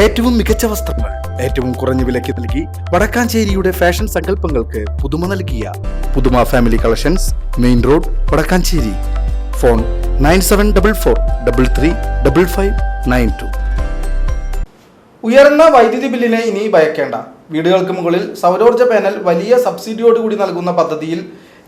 ഏറ്റവും മികച്ച വസ്ത്രങ്ങൾ ഏറ്റവും കുറഞ്ഞ വിലയ്ക്ക് നൽകി വടക്കാഞ്ചേരിയുടെ ഫാഷൻ സങ്കല്പങ്ങൾക്ക് പുതുമ നൽകിയ പുതുമ family collections main road Vadakkanchery. Phone nine seven double four double three double five nine two. ഉയർന്ന വൈദ്യുതി ബില്ലിനെ ഇനി ഭയക്കേണ്ട. വീടുകൾക്ക് മുകളിൽ സൗരോർജ പാനൽ വലിയ സബ്സിഡിയോടുകൂടി നൽകുന്ന പദ്ധതിയിൽ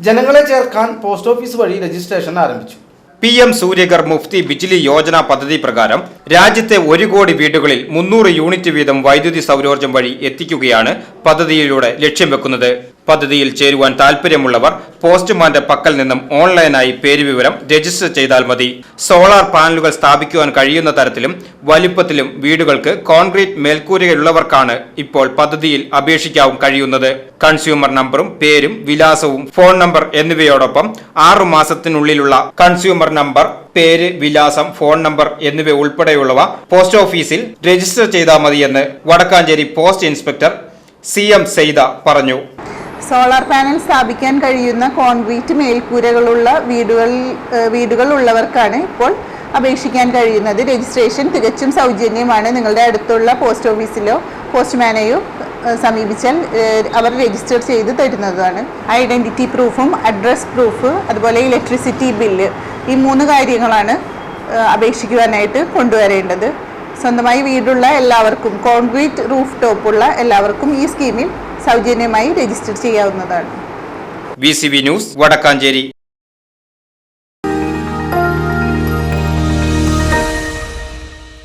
ജനങ്ങളെ ചേർക്കാൻ പോസ്റ്റ് ഓഫീസ് വഴി രജിസ്ട്രേഷൻ ആരംഭിച്ചു. പി എം സൂര്യകർ മുഫ്തി ബിജ്ലി യോജന പദ്ധതി പ്രകാരം രാജ്യത്തെ ഒരു കോടി വീടുകളിൽ മുന്നൂറ് യൂണിറ്റ് വീതം വൈദ്യുതി സൗരോർജം വഴി എത്തിക്കുകയാണ് പദ്ധതിയിലൂടെ ലക്ഷ്യം വെക്കുന്നത്. പദ്ധതിയിൽ ചേരുവാൻ താൽപ്പര്യമുള്ളവർ പോസ്റ്റ്മാന്റെ പക്കൽ നിന്നും ഓൺലൈനായി പേരുവിവരം രജിസ്റ്റർ ചെയ്താൽ മതി. സോളാർ പാനലുകൾ സ്ഥാപിക്കുവാൻ കഴിയുന്ന തരത്തിലും വലിപ്പത്തിലും വീടുകൾക്ക് കോൺക്രീറ്റ് മേൽക്കൂരയുള്ളവർക്കാണ് ഇപ്പോൾ പദ്ധതിയിൽ അപേക്ഷിക്കാവും കഴിയുന്നത്. കൺസ്യൂമർ നമ്പറും പേരും വിലാസവും ഫോൺ നമ്പർ എന്നിവയോടൊപ്പം ആറു മാസത്തിനുള്ളിലുള്ള കൺസ്യൂമർ നമ്പർ പേര് വിലാസം ഫോൺ നമ്പർ എന്നിവ ഉൾപ്പെടെയുള്ളവ പോസ്റ്റ് ഓഫീസിൽ രജിസ്റ്റർ ചെയ്താൽ മതിയെന്ന് Vadakkanchery post inspector C M Saida പറഞ്ഞു. സോളാർ പാനൽ സ്ഥാപിക്കാൻ കഴിയുന്ന കോൺക്രീറ്റ് മേൽക്കൂരകളുള്ള വീടുകൾ വീടുകൾ ഉള്ളവർക്കാണ് ഇപ്പോൾ അപേക്ഷിക്കാൻ കഴിയുന്നത്. രജിസ്ട്രേഷൻ തികച്ചും സൗജന്യമാണ്. നിങ്ങളുടെ അടുത്തുള്ള പോസ്റ്റ് ഓഫീസിലോ പോസ്റ്റ്മാനെയോ സമീപിച്ചാൽ അവർ രജിസ്റ്റർ ചെയ്ത് തരുന്നതാണ്. ഐഡന്റിറ്റി പ്രൂഫും അഡ്രസ് പ്രൂഫ് അതുപോലെ ഇലക്ട്രിസിറ്റി ബില്ല് ഈ മൂന്ന് കാര്യങ്ങളാണ് അപേക്ഷിക്കുവാനായിട്ട് കൊണ്ടുവരേണ്ടത്. സ്വന്തമായി വീടുള്ള എല്ലാവർക്കും കോൺക്രീറ്റ് റൂഫ് ടോപ്പുള്ള എല്ലാവർക്കും ഈ സ്കീമിൽ സൗജന്യമായി രജിസ്റ്റർ ചെയ്യാവുന്നതാണ്. V news Vadakkanchery.